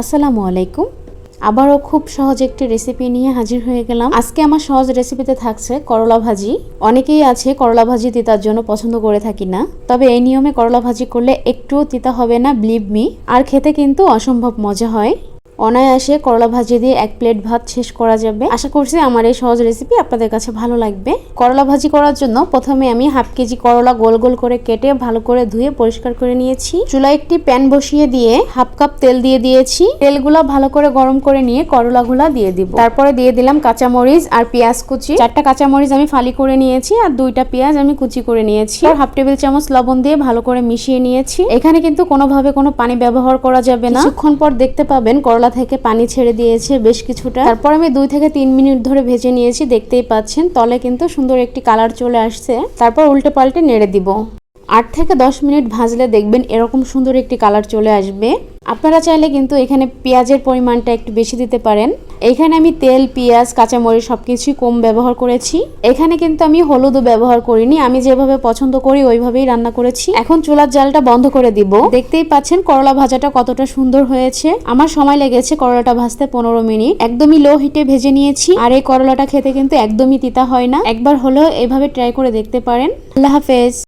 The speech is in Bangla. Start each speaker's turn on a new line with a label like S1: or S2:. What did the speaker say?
S1: আসসালামু আলাইকুম। আবারও খুব সহজ একটি রেসিপি নিয়ে হাজির হয়ে গেলাম। আজকে আমার সহজ রেসিপিতে থাকছে করলা ভাজি। অনেকেই আছে করলা ভাজি তিতার জন্য পছন্দ করে থাকি না। তবে এই নিয়মে করলা ভাজি করলে একটুও তিতা হবে না ব্লিভ মি আর খেতে কিন্তু অসম্ভব মজা হয়। অনায়াসে করলা ভাজি দিয়ে এক প্লেট ভাত শেষ করা যাবে। আশা করছি আমার এই সহজ রেসিপি আপনাদের কাছে ভালো লাগবে। করলা ভাজি করার জন্য প্রথমে আমি হাফ কেজি করলা গোল গোল করে কেটে ভালো করে ধুয়ে পরিষ্কার করে নিয়েছি। চুলায় একটি প্যান বসিয়ে দিয়ে হাফ কাপ তেল দিয়ে দিয়েছি। তেলগুলো ভালো করে গরম করে নিয়ে করলাগুলা দিয়ে দিব। তারপরে দিয়ে দিলাম কাঁচামরিচ আর পেঁয়াজ কুচি। চারটা কাঁচামরিচ আমি ফালি করে নিয়েছি আর দুইটা পেঁয়াজ আমি কুচি করে নিয়েছি। আর হাফ টেবিল চামচ লবণ দিয়ে ভালো করে মিশিয়ে নিয়েছি। এখানে কিন্তু কোনোভাবে কোনো পানি ব্যবহার করা যাবে না। কিছুক্ষণ পর দেখতে পাবেন করলা থেকে পানি ছেড়ে দিয়েছে বেশ কিছুটা। তারপর আমি দুই থেকে তিন মিনিট ধরে ভেজে নিয়েছি, দেখতেই পাচ্ছেন। তলে কিন্তু সুন্দর একটি কালার চলে আসছে। তারপর উল্টে পাল্টে নেড়ে দিব। আট থেকে দশ মিনিট ভাজলে দেখবেন এরকম সুন্দর একটি কালার চলে আসবে। আপনারা চাইলে কিন্তু এখানে পেঁয়াজের পরিমাণটা একটু বেশি দিতে পারেন। এখানে আমি তেল, পেঁয়াজ, কাঁচামরিচ সব কিছুই কম ব্যবহার করেছি। এখানে কিন্তু আমি হলুদও ব্যবহার করিনি। আমি যেভাবে পছন্দ করি, ওইভাবেই রান্না করেছি। এখন চুলার জালটা বন্ধ করে দিব। দেখতেই পাচ্ছেন করলা ভাজাটা কতটা সুন্দর হয়েছে। আমার সময় লেগেছে করলাটা ভাজতে পনেরো মিনিট। একদমই লো হিটে ভেজে নিয়েছি। আর এই করলাটা খেতে কিন্তু একদমই তিতা হয় না। একবার হলেও এভাবে ট্রাই করে দেখতে পারেন। আল্লাহ হাফেজ।